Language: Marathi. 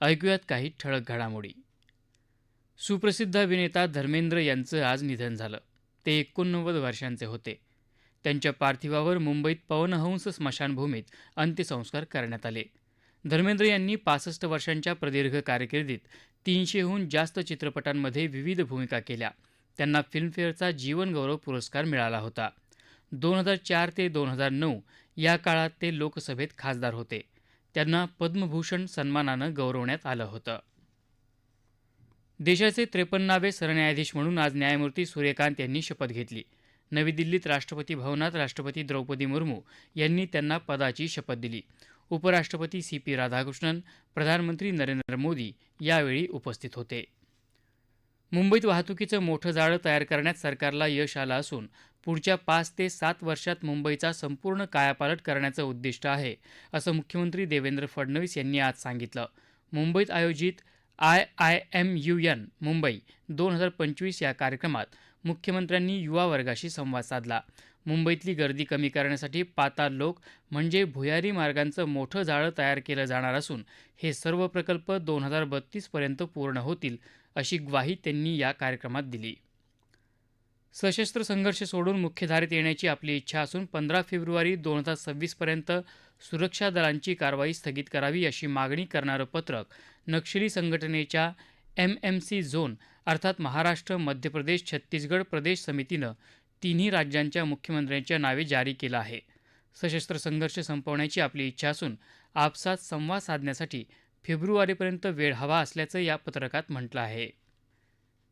ऐकूयात काही ठळक घडामोडी. सुप्रसिद्ध अभिनेता धर्मेंद्र यांचं आज निधन झालं. ते एकोणनव्वद वर्षांचे होते. त्यांच्या पार्थिवावर मुंबईत पवनहंस स्मशानभूमीत अंत्यसंस्कार करण्यात आले. धर्मेंद्र यांनी पासष्ट वर्षांच्या प्रदीर्घ कारकिर्दीत तीनशेहून जास्त चित्रपटांमध्ये विविध भूमिका केल्या. त्यांना फिल्मफेअरचा जीवनगौरव पुरस्कार मिळाला होता. दोन हजार चार ते दोन हजार नऊ या काळात ते लोकसभेत खासदार होते. त्यांना पद्मभूषण सन्मानानं गौरवण्यात आलं होतं. देशाचे त्रेपन्नावे सरन्यायाधीश म्हणून आज न्यायमूर्ती सूर्यकांत यांनी शपथ घेतली. नवी दिल्लीत राष्ट्रपती भवनात राष्ट्रपती द्रौपदी मुर्मू यांनी त्यांना पदाची शपथ दिली. उपराष्ट्रपती सी पी राधाकृष्णन प्रधानमंत्री नरेंद्र मोदी यावेळी उपस्थित होते. मुंबईत वाहतुकीचं मोठं जाळं तयार करण्यात सरकारला यश आलं असून पुढच्या पाच ते सात वर्षात मुंबईचा संपूर्ण कायापालट करण्याचं उद्दिष्ट आहे असं मुख्यमंत्री देवेंद्र फडणवीस यांनी आज सांगितलं. मुंबईत आयोजित I I M U N Mumbai दोन हजार पंचवीस या कार्यक्रमात मुख्यमंत्र्यांनी युवा वर्गाशी संवाद साधला. मुंबईतली गर्दी कमी करण्यासाठी पाताळ लोक म्हणजे भुयारी मार्गांचं मोठं जाळं तयार केलं जाणार असून हे सर्व प्रकल्प दोन हजार बत्तीसपर्यंत पूर्ण होतील अशी ग्वाही त्यांनी या कार्यक्रमात दिली. सशस्त्र संघर्ष सोडून मुख्यधारेत येण्याची आपली इच्छा असून पंधरा फेब्रुवारी दोन हजार सव्वीसपर्यंत सुरक्षा दलांची कारवाई स्थगित करावी अशी मागणी करणारं पत्रक नक्षली संघटनेच्या एम एम सी झोन अर्थात महाराष्ट्र मध्य प्रदेश छत्तीसगड प्रदेश समितीनं तिन्ही राज्यांच्या मुख्यमंत्र्यांच्या नावे जारी केलं आहे. सशस्त्र संघर्ष संपवण्याची आपली इच्छा असून आपसात संवाद साधण्यासाठी फेब्रुवारीपर्यंत वेळ हवा असल्याचं या पत्रकात म्हटलं आहे.